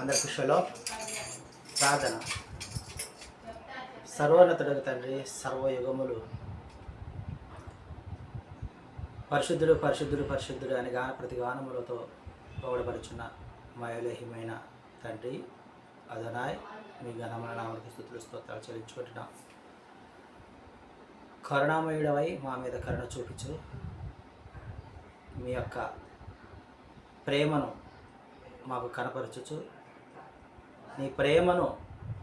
అందరికి షలో ప్రార్థన. సర్వోన్నతుడు తండ్రి సర్వయుగములు. పరిశుద్ధుడు పరిశుద్ధుడు పరిశుద్ధుడు అని గాన ప్రతి గానములతో పొగడపరుచున్న మయలేహిమైన తండ్రి అదనాయ్ మీ ఘనమైన నామకి స్థుతులు స్తోత్రాలు చెల్లించుకుంటున్నాం. కరుణామయుడవై మా మీద కరుణ చూపించు. మీ యొక్క ప్రేమను మాకు కనపరచుచు. నీ ప్రేమను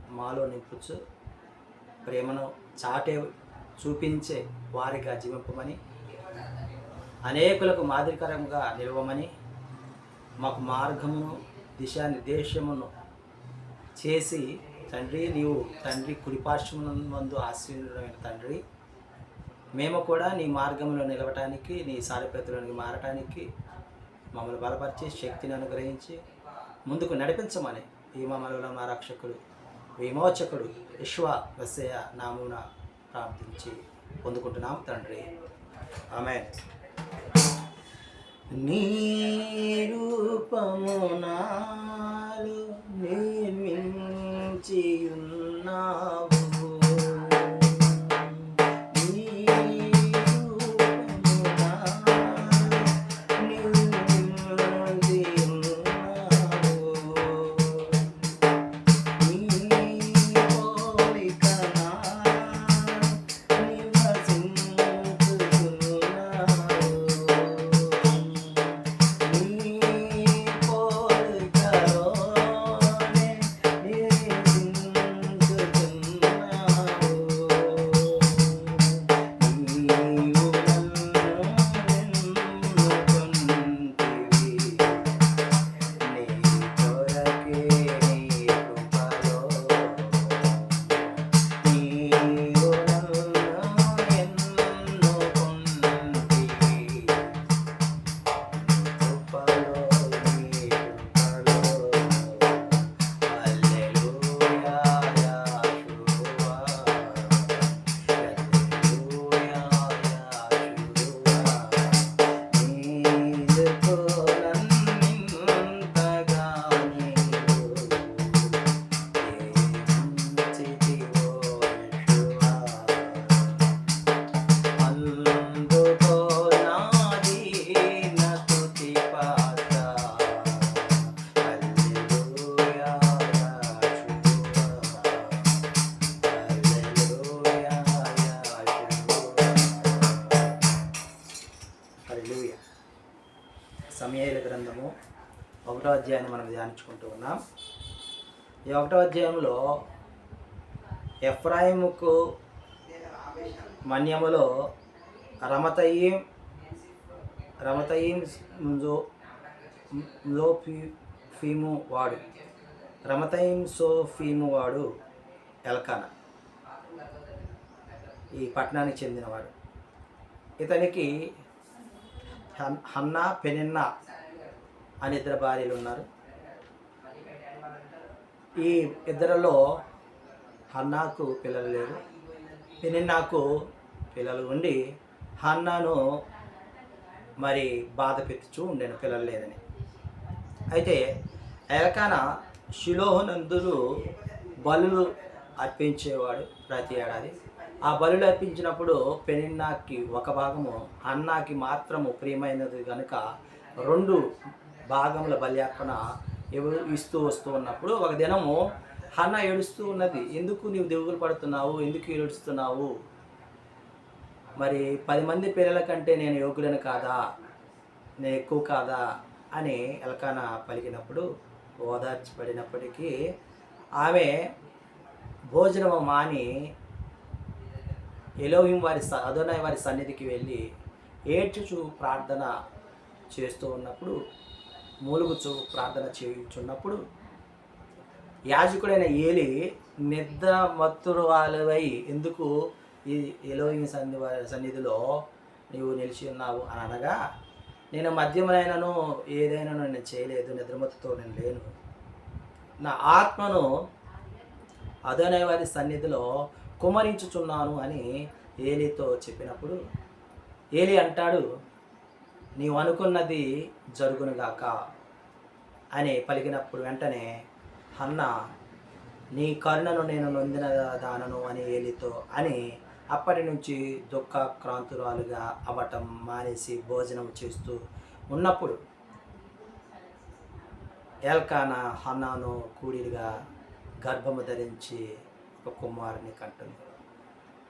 మాలో నింపుచు ప్రేమను చాటే చూపించే వారిగా జీవింపమని అనేకులకు మాదిరికరంగా నిలవమని మాకు మార్గమును దిశానిర్దేశమును చేసి తండ్రి నీవు తండ్రి కుడిపార్శ్వమందు ఆశీర్వదమైన తండ్రి. మేము కూడా నీ మార్గంలో నిలవటానికి నీ సారపేతులోనికి మారటానికి మమ్మల్ని బలపరిచి శక్తిని అనుగ్రహించి ముందుకు నడిపించమని ఈ మా రక్షకుడు విమోచకుడు విశ్వ వసయ నామున ప్రార్థించి పొందుకుంటున్నాం తండ్రి. ఆమె నీ రూపమునా సమయాల గ్రంథము ఒకటో అధ్యాయాన్ని మనం ధ్యానించుకుంటూ ఉన్నాం. ఈ ఒకటో అధ్యాయంలో ఎఫ్రాయిముకు మన్యములో రమతయీం రమతయీం జో జోఫీ ఫీము వాడు రమతయీం సోఫీము వాడు ఎల్కానా ఈ పట్టణానికి చెందినవాడు. ఇతనికి హన్నా పెనిన్నా అని ఇద్దరు భార్యలు ఉన్నారు. ఈ ఇద్దరిలో హన్నాకు పిల్లలు లేరు. పెనిన్నాకు పిల్లలు ఉండి హన్నాను మరి బాధ పెట్టుచూ ఉండేను పిల్లలు లేదని. అయితే ఎలకాన శిలోహనందులు బలులు అర్పించేవాడు ప్రతి ఏడాది. ఆ బలులు అర్పించినప్పుడు పెనిన్నాకి ఒక భాగము అన్నాకి మాత్రము ప్రియమైనది కనుక రెండు భాగముల బల్యార్పణ ఎవరు ఇస్తూ వస్తూ ఉన్నప్పుడు ఒక దినము అన్న ఏడుస్తూ ఉన్నది ఎందుకు నీవు దిగులు పడుతున్నావు? ఎందుకు ఏడుస్తున్నావు? మరి పది మంది పిల్లల కంటే నేను యోగ్యులను కాదా? నేను ఎక్కువ కాదా? అని ఎలకాన పలికినప్పుడు ఓదార్చబడినప్పటికీ ఆమె భోజనము మాని ఎలోహిం వారి స- అదోనాయ్ వారి సన్నిధికి వెళ్ళి ఏడ్చుచు ప్రార్థన చేస్తూ ఉన్నప్పుడు మూలుగుచు ప్రార్థన చేయుచున్నప్పుడు యాజకుడైన ఏలి నిద్ర మత్తురు వాళ్ళవై ఎందుకు ఈ ఎలోహిం సన్ని సన్నిధిలో నీవు నిలిచి ఉన్నావు అని అనగా నేను మద్యమైనను ఏదైనా నేను చేయలేదు నిద్రమత్తుతో నేను లేను. నా ఆత్మను అదనే వారి సన్నిధిలో కుమరించుచున్నాను అని ఏలితో చెప్పినప్పుడు ఏలి అంటాడు నీవు అనుకున్నది జరుగునుగాక అని పలికినప్పుడు వెంటనే అన్న నీ కరుణను నేను నొందిన దానను అని ఏలితో అని అప్పటి నుంచి దుఃఖక్రాంతురాలుగా అవ్వటం మానేసి భోజనం చేస్తూ ఉన్నప్పుడు ఎల్కానా హన్నాను కూడిగా గర్భము ధరించి ఒక కుమారుని కంటుంది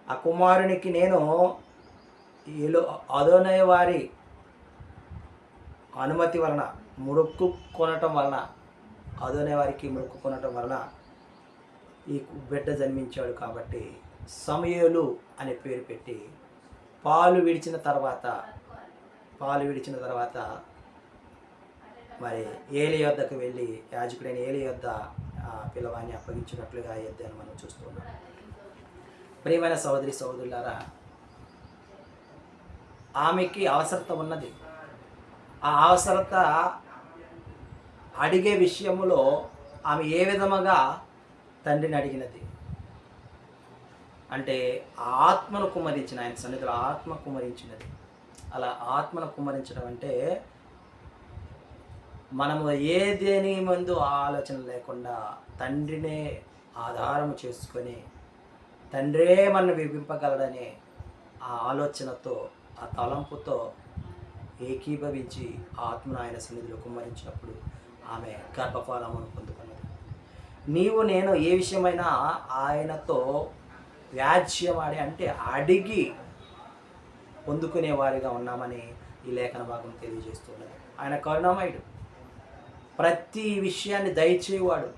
ఆ కుమారునికి నేను ఏలో అదోనయ వారి అనుమతి వలన ముడుక్కు కొనటం వలన అదోనయ వారికి ముడుక్కు కొనటం వలన ఈ బిడ్డ జన్మించాడు కాబట్టి సమయలు అనే పేరు పెట్టి పాలు విడిచిన తర్వాత పాలు విడిచిన తర్వాత మరి ఏలి యొద్దకు వెళ్ళి యాజకుడైన ఏలి యొద్ద ఆ పిల్లవాడిని అప్పగించినట్లుగా అయ్యద్దని మనం చూస్తున్నాం ప్రియమైన సహోదరి సహోదరులారా ఆమెకి అవసరత ఉన్నది. ఆ అవసరత అడిగే విషయంలో ఆమె ఏ విధముగా తండ్రిని అడిగినది? అంటే ఆత్మను కుమరించిన ఆయన సన్నిధిలో ఆత్మ కుమరించినది అలా ఆత్మను కుమరించడం అంటే మనము ఏ దేని ముందు ఆలోచన లేకుండా తండ్రినే ఆధారం చేసుకొని తండ్రే మనల్ని విభింపగలడనే ఆ ఆలోచనతో ఆ తలంపుతో ఏకీభవించి ఆత్మను ఆయన సన్నిధిలో కుమ్మరించినప్పుడు ఆమె గర్భఫలమును పొందుకున్నది. నీవు నేను ఏ విషయమైనా ఆయనతో వ్యాజ్యమాడి అంటే అడిగి పొందుకునే వారిగా ఉన్నామని ఈ లేఖన భాగం తెలియజేస్తున్నది. ఆయన కరుణామయుడు. ప్రతి విషయాన్ని దయచేవాడు.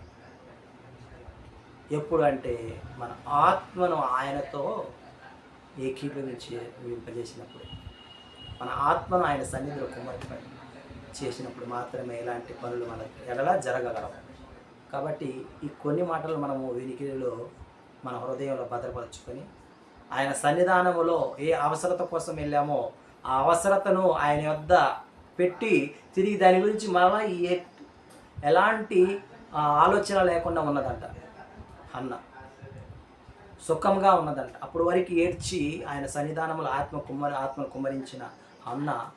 ఎప్పుడు అంటే మన ఆత్మను ఆయనతో ఏకీభవించి వింపజేసినప్పుడు మన ఆత్మను ఆయన సన్నిధిలో కుమ్మరిపడి చేసినప్పుడు మాత్రమే ఇలాంటి పనులు మన ఎడలా జరగగలవు. కాబట్టి ఈ కొన్ని మాటలు మనము వినికిడిలో మన హృదయంలో భద్రపరచుకొని ఆయన సన్నిధానములో ఏ అవసరత కోసం వెళ్ళామో ఆ అవసరతను ఆయన వద్ద పెట్టి తిరిగి దాని గురించి మరలా ఎలాంటి ఆలోచన లేకుండా ఉన్నదంట అన్న. సుఖంగా ఉన్నదంట. అప్పుడు వరకు ఏడ్చి ఆయన సన్నిధానములు ఆత్మ కుమ్మరి ఆత్మను కుమ్మరించిన అన్న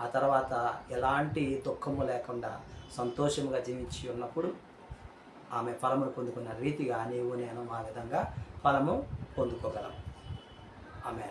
ఆ తర్వాత ఎలాంటి దుఃఖము లేకుండా సంతోషముగా జీవించి ఉన్నప్పుడు ఆమె ఫలమును పొందుకున్న రీతిగా నీవు నేను మా విధంగా ఫలము పొందుకోగలం. ఆమె